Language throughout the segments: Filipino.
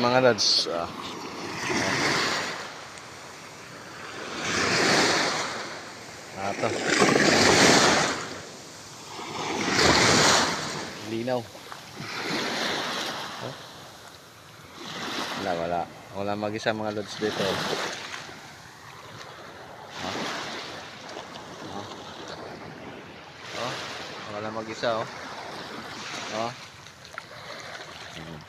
Mga lods. Ah. Ah, ito. Linaw. Oh. Wala, wala. Wala mag-isa mga lods dito. Ah. Ah. Oh, wala mag-isa oh. Oh. Hmm.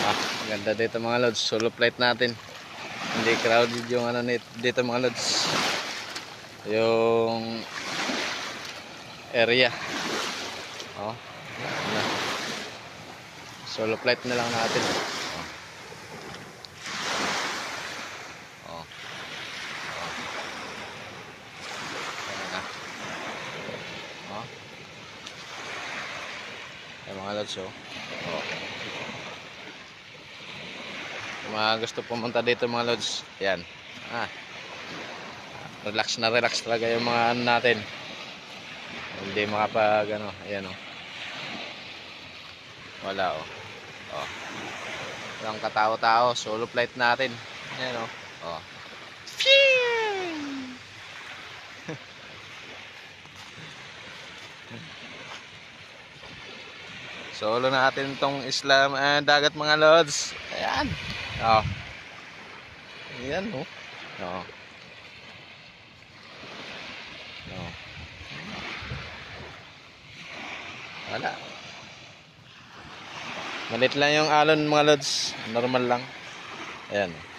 Ah, ganda dito mga lods. Solo flight natin. Hindi crowded yung ano dito mga lods. Yung area. Oh. Solo flight na lang natin. Oh. Oh. Oh. Mga lods oh. Oh. Yung mga gusto pumunta dito mga lods. Yan. Ah. Relax na relax talaga yung mga ano natin. Hindi makapag ano. Ayan oh. Wala oh. Oh. Walang katao-tao. Solo flight natin. Ayan oh. Oh. Solo natin tong Islam and dagat mga lods. Ayan. Oh. Ayan oh. Oh. Oh. Wala. Malit lang yung alon mga lods. Normal lang. Ayan.